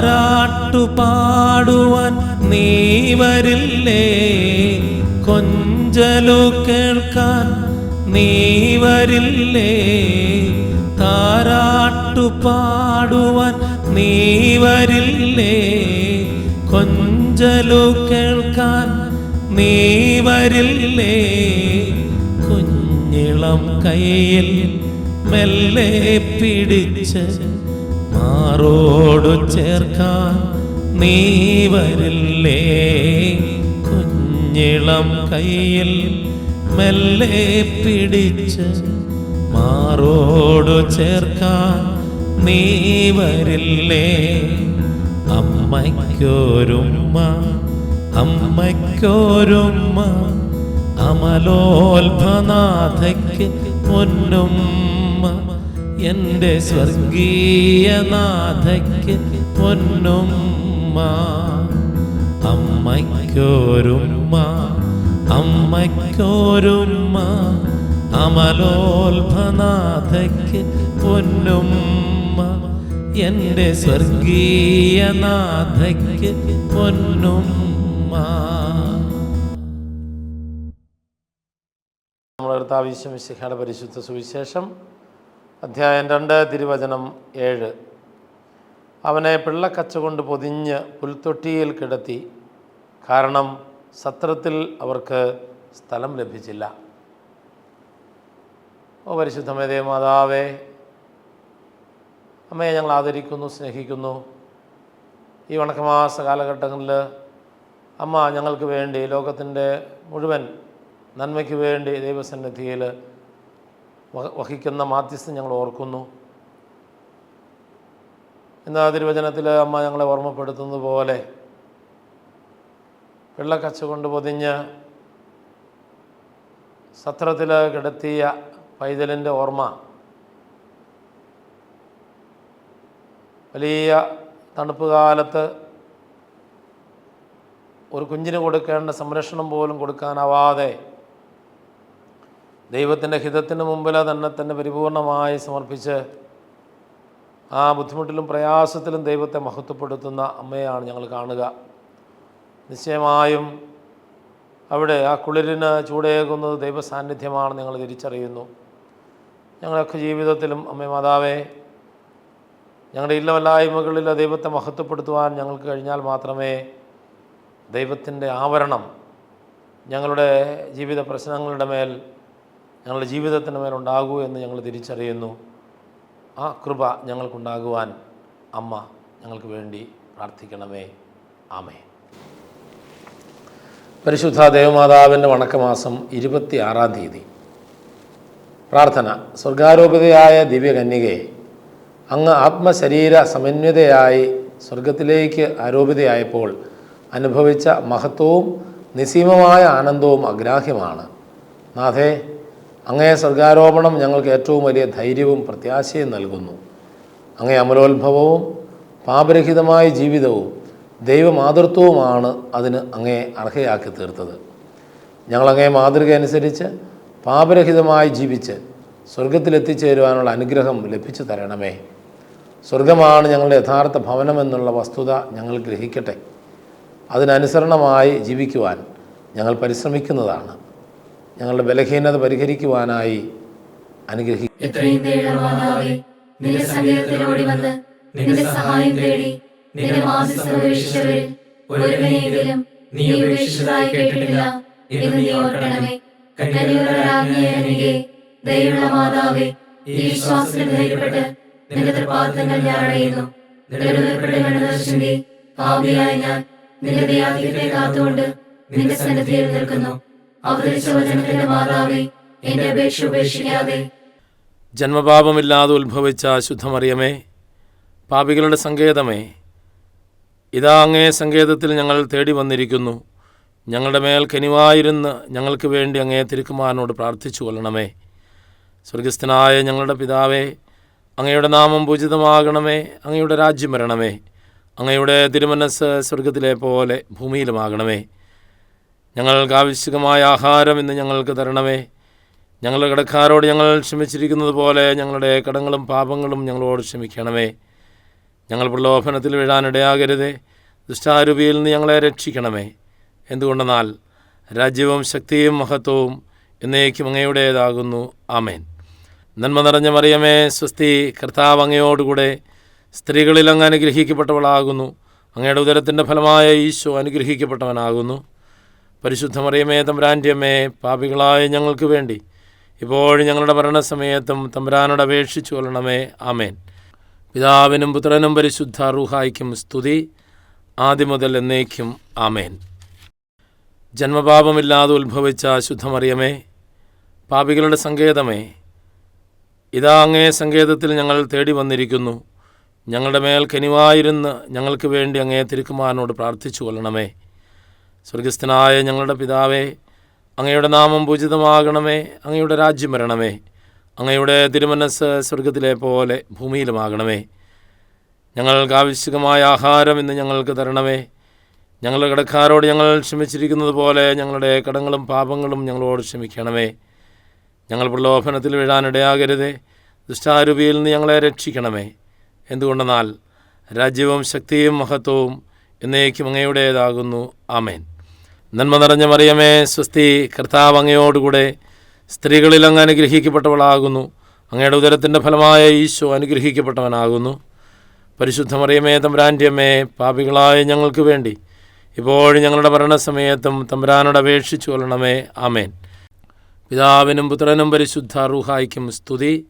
താരാട്ടു പാടുവാൻ നീ വരില്ലേ? കൊഞ്ചലു കേൾക്കാൻ നീ വരില്ലേ? താരാട്ടു പാടുവാൻ നീ വരില്ലേ? കൊഞ്ചലു കേൾക്കാൻ നീ വരില്ലേ? കുഞ്ഞിളം കയ്യിൽ മെല്ലെ പിടിച്ച് മാറോടു ചേർക്കാൻ നീ വരില്ലേ? കുഞ്ഞിളം കയ്യിൽ മെല്ലെ പിടിച്ച് മാറോടു ചേർക്കാൻ നീ വരില്ലേ? അമ്മയ്ക്കൊരുമ്മ അമ്മയ്ക്കൊരുമ്മ അമലോൽഭനാഥയ്ക്ക് പൊന്നുമ്മ. എന്റെ സ്വർഗീയനാഥയ്ക്ക് പൊന്നുമ്മ. അമ്മയ്ക്കൊരുമ്മ അമ്മയ്ക്കൊരുമ്മ. അമലോത്ഭനാഥയ്ക്ക് പൊന്നുമ്മ. എന്റെ സ്വർഗീയനാഥയ്ക്ക് പൊന്നുമ്മ. നമ്മുടെ ആവശ്യം മിശിഹയുടെ പരിശുദ്ധ സുവിശേഷം അധ്യായം രണ്ട് തിരുവചനം ഏഴ്. അവനെ പിള്ളക്കച്ച കൊണ്ട് പൊതിഞ്ഞ് പുൽത്തൊട്ടിയിൽ കിടത്തി. കാരണം സത്രത്തിൽ അവർക്ക് സ്ഥലം ലഭിച്ചില്ല. ഓ പരിശുദ്ധമേതേ മാതാവേ അമ്മയെ ഞങ്ങൾ ആദരിക്കുന്നു സ്നേഹിക്കുന്നു. ഈ വണക്കമാസ കാലഘട്ടങ്ങളിൽ അമ്മ ഞങ്ങൾക്ക് വേണ്ടി ലോകത്തിന്റെ മുഴുവൻ നന്മയ്ക്ക് വേണ്ടി ദൈവസന്നിധിയിൽ വഹിക്കുന്ന മാധ്യസ്ഥം ഞങ്ങൾ ഓർക്കുന്നു. എന്നാൽ തിരുവചനത്തിൽ അമ്മ ഞങ്ങളെ ഓർമ്മപ്പെടുത്തുന്നത് പോലെ വെള്ളക്കച്ച കൊണ്ട് പൊതിഞ്ഞ് സത്രത്തിൽ കിടത്തിയ പൈതലിന്റെ ഓർമ്മ വലിയ തണുപ്പ് കാലത്ത് ഒരു കുഞ്ഞിന് കൊടുക്കേണ്ട സംരക്ഷണം പോലും കൊടുക്കാനാവാതെ ദൈവത്തിന്റെ ഹിതത്തിന് മുമ്പിൽ തന്നെ തന്നെ പരിപൂർണമായി സമർപ്പിച്ച് ആ ബുദ്ധിമുട്ടിലും പ്രയാസത്തിലും ദൈവത്തെ മഹത്വപ്പെടുത്തുന്ന അമ്മയാണ് ഞങ്ങൾ കാണുക. നിശ്ചയമായും അവിടെ ആ കുളിരിന് ചൂടേകുന്നത് ദൈവസാന്നിധ്യമാണ് ഞങ്ങൾ തിരിച്ചറിയുന്നു. ഞങ്ങളൊക്കെ ജീവിതത്തിലും അമ്മ മാതാവേ ഞങ്ങളുടെ ഇല്ലവല്ലായ്മകളിൽ ദൈവത്തെ മഹത്വപ്പെടുത്തുവാൻ ഞങ്ങൾക്ക് കഴിഞ്ഞാൽ മാത്രമേ ദൈവത്തിന്റെ ആവരണം ഞങ്ങളുടെ ജീവിത പ്രശ്നങ്ങളുടെ മേൽ ഞങ്ങളുടെ ജീവിതത്തിന് മേലുണ്ടാകൂ എന്ന് ഞങ്ങൾ തിരിച്ചറിയുന്നു. ആ കൃപ ഞങ്ങൾക്കുണ്ടാകുവാൻ അമ്മ ഞങ്ങൾക്ക് വേണ്ടി പ്രാർത്ഥിക്കണമേ. ആമേ പരിശുദ്ധ ദേവമാതാവിന്റെ വണക്കമാസം ഇരുപത്തി ആറാം തീയതി. പ്രാർത്ഥന. സ്വർഗാരോപിതയായ ദിവ്യകന്യകയെ അങ്ങ് ആത്മശരീര സമന്വിതയായി സ്വർഗത്തിലേക്ക് ആരോപിതയായപ്പോൾ അനുഭവിച്ച മഹത്വവും നിസീമമായ ആനന്ദവും അഗ്രാഹ്യമാണ്. നാഥേ അങ്ങേ സർഗാരോപണം ഞങ്ങൾക്ക് ഏറ്റവും വലിയ ധൈര്യവും പ്രത്യാശയും നൽകുന്നു. അങ്ങേ അമലോത്ഭവവും പാപരഹിതമായ ജീവിതവും ദൈവമാതൃത്വവുമാണ് അതിന് അങ്ങേ അർഹയാക്കി തീർത്തത്. ഞങ്ങളങ്ങേ മാതൃക അനുസരിച്ച് പാപരഹിതമായി ജീവിച്ച് സ്വർഗത്തിലെത്തിച്ചേരുവാനുള്ള അനുഗ്രഹം ലഭിച്ചു തരണമേ. സ്വർഗമാണ് ഞങ്ങളുടെ യഥാർത്ഥ ഭവനമെന്നുള്ള വസ്തുത ഞങ്ങൾ ഗ്രഹിക്കട്ടെ. അതിനനുസരണമായി ജീവിക്കുവാൻ ഞങ്ങൾ പരിശ്രമിക്കുന്നതാണ്. ഞങ്ങളുടെ ബലഹീനത പരിഹരിക്കുവാനായി അനുഗ്രഹിക്കും എത്രയും ദൈവമാതാവേ നിന്റെ വന്ന് നിന്റെ സഹായം തേടി കേട്ടിട്ടില്ല ഈ പാപിയായ ഞാൻ നിന്റെ നിൽക്കുന്നു. മാതാവേ ജന്മപാപമില്ലാതെ ഉത്ഭവിച്ച ശുദ്ധമറിയമേ പാപികളുടെ സങ്കേതമേ ഇതാ അങ്ങേ സങ്കേതത്തിൽ ഞങ്ങൾ തേടി വന്നിരിക്കുന്നു. ഞങ്ങളുടെ മേൽ കനിവായിരുന്ന് ഞങ്ങൾക്ക് വേണ്ടി അങ്ങേ തിരുക്കുമാരനോട് പ്രാർത്ഥിച്ചു കൊള്ളണമേ. സ്വർഗസ്ഥനായ ഞങ്ങളുടെ പിതാവേ അങ്ങയുടെ നാമം പൂജിതമാകണമേ അങ്ങയുടെ രാജ്യം വരണമേ അങ്ങയുടെ തിരുമനസ് സ്വർഗത്തിലെ പോലെ ഭൂമിയിലുമാകണമേ. ഞങ്ങൾക്ക് ആവശ്യമായ ആഹാരം ഇന്ന് ഞങ്ങൾക്ക് തരണമേ. ഞങ്ങളുടെ കടക്കാരോട് ഞങ്ങൾ ക്ഷമിച്ചിരിക്കുന്നത് പോലെ ഞങ്ങളുടെ കടങ്ങളും പാപങ്ങളും ഞങ്ങളോട് ക്ഷമിക്കണമേ. ഞങ്ങൾ പ്രലോഭനത്തിൽ വീഴാനിടയാകരുതേ ദുഷ്ടാരൂപിയിൽ നിന്ന് ഞങ്ങളെ രക്ഷിക്കണമേ. എന്തുകൊണ്ടെന്നാൽ രാജ്യവും ശക്തിയും മഹത്വവും എന്നേക്കും അങ്ങയുടേതാകുന്നു. ആമേൻ. നന്മ നിറഞ്ഞ മറിയമേ സ്വസ്തി കർത്താവ് അങ്ങയോടുകൂടെ സ്ത്രീകളിൽ അങ്ങ് അനുഗ്രഹിക്കപ്പെട്ടവളാകുന്നു. അങ്ങയുടെ ഉദരത്തിന്റെ ഫലമായ ഈശോ അനുഗ്രഹിക്കപ്പെട്ടവനാകുന്നു. പരിശുദ്ധ മറിയമേ തമ്പുരാന്റെയമ്മേ പാപികളായ ഞങ്ങൾക്ക് വേണ്ടി. ഇപ്പോഴും ഞങ്ങളുടെ മരണസമയത്തും തമ്പുരാനോട് അപേക്ഷിച്ചു കൊള്ളണമേ. ആമേൻ. പിതാവിനും പുത്രനും പരിശുദ്ധ റൂഹായിക്കും സ്തുതി. ആദ്യം മുതൽ എന്നേക്കും ആമേൻ. ജന്മപാപമില്ലാതെ ഉത്ഭവിച്ച ശുദ്ധമറിയമേ പാപികളുടെ സങ്കേതമേ ഇതാ അങ്ങേ സങ്കേതത്തിൽ ഞങ്ങൾ തേടി വന്നിരിക്കുന്നു. ഞങ്ങളുടെ മേൽ കനിവായിരുന്ന് ഞങ്ങൾക്ക് വേണ്ടി അങ്ങേ തിരുക്കുമാരനോട് പ്രാർത്ഥിച്ചു കൊള്ളണമേ. സ്വർഗസ്ഥനായ ഞങ്ങളുടെ പിതാവേ അങ്ങയുടെ നാമം പൂജിതമാകണമേ അങ്ങയുടെ രാജ്യം വരണമേ അങ്ങയുടെ തിരുമനസ് സ്വർഗത്തിലെ പോലെ ഭൂമിയിലുമാകണമേ. ഞങ്ങൾക്ക് ആവശ്യമായ ആഹാരം ഇന്ന് ഞങ്ങൾക്ക് തരണമേ. ഞങ്ങളുടെ കടക്കാരോട് ഞങ്ങൾ ക്ഷമിച്ചിരിക്കുന്നത് പോലെ ഞങ്ങളുടെ കടങ്ങളും പാപങ്ങളും ഞങ്ങളോട് ക്ഷമിക്കണമേ. ഞങ്ങൾ പ്രലോഭനത്തിൽ വീഴാനിടയാകരുതേ ദുഷ്ടാരൂപിയിൽ നിന്ന് ഞങ്ങളെ രക്ഷിക്കണമേ. എന്തുകൊണ്ടെന്നാൽ രാജ്യവും ശക്തിയും മഹത്വവും എന്നേക്കും അങ്ങയുടേതാകുന്നു. ആമേൻ. നന്മ നിറഞ്ഞ മറിയമേ സ്വസ്തി കർത്താവ് അങ്ങയോടുകൂടെ സ്ത്രീകളിൽ അങ്ങ് അനുഗ്രഹിക്കപ്പെട്ടവളാകുന്നു. അങ്ങയുടെ ഉദരത്തിന്റെ ഫലമായ ഈശോ അനുഗ്രഹിക്കപ്പെട്ടവനാകുന്നു. പരിശുദ്ധ മറിയമേ തമ്പുരാന്റെയമ്മേ പാപികളായ ഞങ്ങൾക്ക് വേണ്ടി ഇപ്പോഴും ഞങ്ങളുടെ മരണസമയത്തും തമ്പുരാനോട് അപേക്ഷിച്ചു കൊള്ളണമേ. ആമേൻ. പിതാവിനും പുത്രനും പരിശുദ്ധ റുഹായിക്കും സ്തുതി.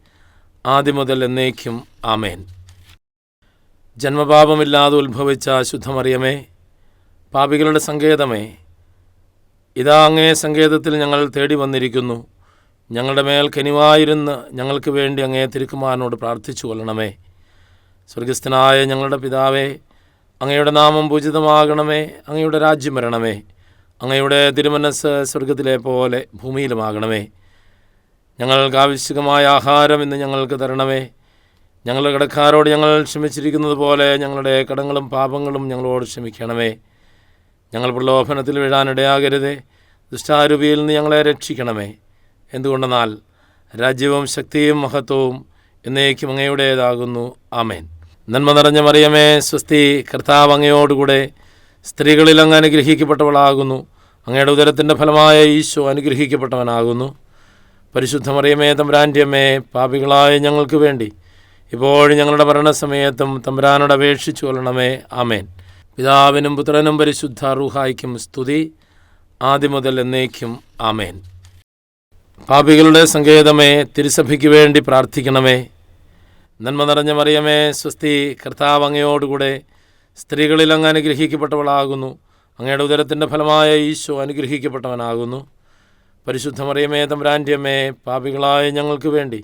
ആദ്യം മുതൽ എന്നേക്കും ആമേൻ. ജന്മപാപമില്ലാതെ ഉത്ഭവിച്ച ശുദ്ധമറിയമേ പാപികളുടെ സങ്കേതമേ ഇതാ അങ്ങേ സങ്കേതത്തിൽ ഞങ്ങൾ തേടി വന്നിരിക്കുന്നു. ഞങ്ങളുടെ മേൽ കനിവായിരുന്ന് ഞങ്ങൾക്ക് വേണ്ടി അങ്ങേ തിരുക്കുമാരനോട് പ്രാർത്ഥിച്ചു കൊള്ളണമേ. സ്വർഗസ്ഥനായ ഞങ്ങളുടെ പിതാവേ അങ്ങയുടെ നാമം പൂജിതമാകണമേ അങ്ങയുടെ രാജ്യം വരണമേ അങ്ങയുടെ തിരുമനസ് സ്വർഗത്തിലെ പോലെ ഭൂമിയിലുമാകണമേ. ഞങ്ങൾക്ക് ആവശ്യകമായ ആഹാരം ഇന്ന് ഞങ്ങൾക്ക് തരണമേ. ഞങ്ങളുടെ കടക്കാരോട് ഞങ്ങൾ ക്ഷമിച്ചിരിക്കുന്നത് പോലെ ഞങ്ങളുടെ കടങ്ങളും പാപങ്ങളും ഞങ്ങളോട് ക്ഷമിക്കണമേ. ഞങ്ങൾ പ്രലോഭനത്തിൽ വീഴാനിടയാകരുതേ ദുഷ്ടാരൂപിയിൽ നിന്ന് ഞങ്ങളെ രക്ഷിക്കണമേ. എന്തുകൊണ്ടെന്നാൽ രാജ്യവും ശക്തിയും മഹത്വവും എന്നേക്കും അങ്ങയുടേതാകുന്നു. ആമേൻ. നന്മ നിറഞ്ഞ മറിയമേ സ്വസ്തി കർത്താവ് അങ്ങയോടുകൂടെ സ്ത്രീകളിൽ അങ്ങ് അനുഗ്രഹിക്കപ്പെട്ടവളാകുന്നു. അങ്ങയുടെ ഉദരത്തിന്റെ ഫലമായ ഈശോ അനുഗ്രഹിക്കപ്പെട്ടവനാകുന്നു. പരിശുദ്ധ മറിയമേ തമ്പുരാന്റെ അമ്മേ പാപികളായ ഞങ്ങൾക്ക് വേണ്ടി ഇപ്പോഴും ഞങ്ങളുടെ മരണസമയത്തും തമ്പുരാനോട് അപേക്ഷിച്ചു കൊള്ളണമേ. ആമേൻ. പിതാവിനും പുത്രനും പരിശുദ്ധ റൂഹായിക്കും സ്തുതി. ആദ്യം മുതൽ എന്നേക്കും ആമേൻ. പാപികളുടെ സങ്കേതമേ തിരുസഭയ്ക്ക് വേണ്ടി പ്രാർത്ഥിക്കണമേ. നന്മ നിറഞ്ഞ മറിയമേ സ്വസ്തി കർത്താവ് അങ്ങയോടുകൂടെ സ്ത്രീകളിൽ അങ്ങ് അനുഗ്രഹിക്കപ്പെട്ടവളാകുന്നു. അങ്ങയുടെ ഉദരത്തിന്റെ ഫലമായ ഈശോ അനുഗ്രഹിക്കപ്പെട്ടവനാകുന്നു. പരിശുദ്ധ മറിയമേ തമ്പുരാന്റെ അമ്മേ പാപികളായ ഞങ്ങൾക്ക് വേണ്ടി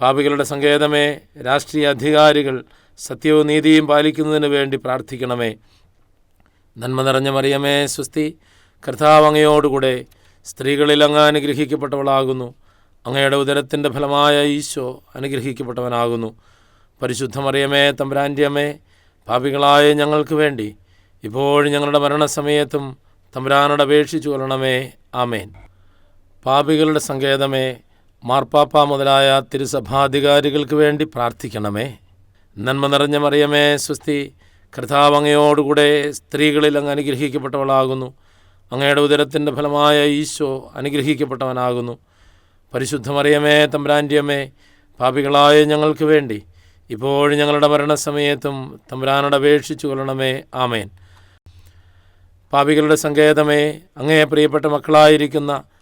പാപികളുടെ സങ്കേതമേ രാഷ്ട്രീയ അധികാരികൾ സത്യവും നീതിയും പാലിക്കുന്നതിന് വേണ്ടി പ്രാർത്ഥിക്കണമേ. നന്മ നിറഞ്ഞ മറിയമേ സ്വസ്തി കർത്താവ് അങ്ങയോടുകൂടെ സ്ത്രീകളിൽ അങ്ങ് അനുഗ്രഹിക്കപ്പെട്ടവളാകുന്നു. അങ്ങയുടെ ഉദരത്തിന്റെ ഫലമായ ഈശോ അനുഗ്രഹിക്കപ്പെട്ടവനാകുന്നു. പരിശുദ്ധ മറിയമേ പാപികളായ ഞങ്ങൾക്ക് വേണ്ടി ഇപ്പോഴും ഞങ്ങളുടെ മരണസമയത്തും തമ്പുരാനോട് അപേക്ഷിച്ചു കൊള്ളണമേ. ആമേൻ. പാപികളുടെ സങ്കേതമേ മാർപ്പാപ്പ മുതലായ തിരുസഭാധികാരികൾക്ക് വേണ്ടി പ്രാർത്ഥിക്കണമേ. നന്മ നിറഞ്ഞ മറിയമേ സ്വസ്തി കർത്താവ് അങ്ങയോടുകൂടെ സ്ത്രീകളിൽ അങ്ങ് അനുഗ്രഹിക്കപ്പെട്ടവളാകുന്നു. അങ്ങയുടെ ഉദരത്തിന്റെ ഫലമായ ഈശോ അനുഗ്രഹിക്കപ്പെട്ടവനാകുന്നു. പരിശുദ്ധ മറിയമേ തമ്പുരാന്റെ അമ്മേ പാപികളായ ഞങ്ങൾക്ക് വേണ്ടി ഇപ്പോഴും ഞങ്ങളുടെ മരണസമയത്തും തമ്പുരാനോട് അപേക്ഷിച്ചു കൊള്ളണമേ. ആമേൻ. പാപികളുടെ സങ്കേതമേ അങ്ങേ പ്രിയപ്പെട്ട മക്കളായിരിക്കുന്ന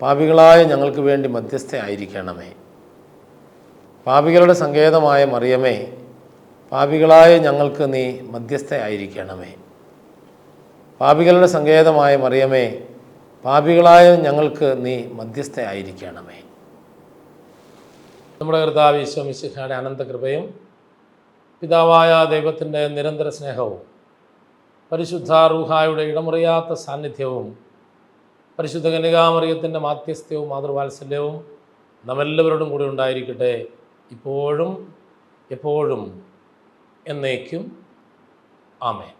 പാപികളായ ഞങ്ങൾക്ക് വേണ്ടി മധ്യസ്ഥയായിരിക്കണമേ പാപികളുടെ സങ്കേതമായ മറിയമേ പാപികളായ ഞങ്ങൾക്ക് നീ മധ്യസ്ഥയായിരിക്കണമേ പാപികളുടെ സങ്കേതമായ മറിയമേ പാപികളായ ഞങ്ങൾക്ക് നീ മധ്യസ്ഥയായിരിക്കണമേ നമ്മുടെ കർത്താവ് ഈശോ മിശിഹായുടെ അനന്തകൃപയും പിതാവായ ദൈവത്തിന്റെ നിരന്തര സ്നേഹവും പരിശുദ്ധ റൂഹായുടെ ഇടമുറിയാത്ത സാന്നിധ്യവും പരിശുദ്ധ കന്യകാമറിയത്തിന്റെ മാധ്യസ്ഥ്യവും മാതൃവാത്സല്യവും നമ്മെല്ലാവരോടും കൂടി ഉണ്ടായിരിക്കട്ടെ. ഇപ്പോഴും എപ്പോഴും എന്നേക്കും. ആമേൻ.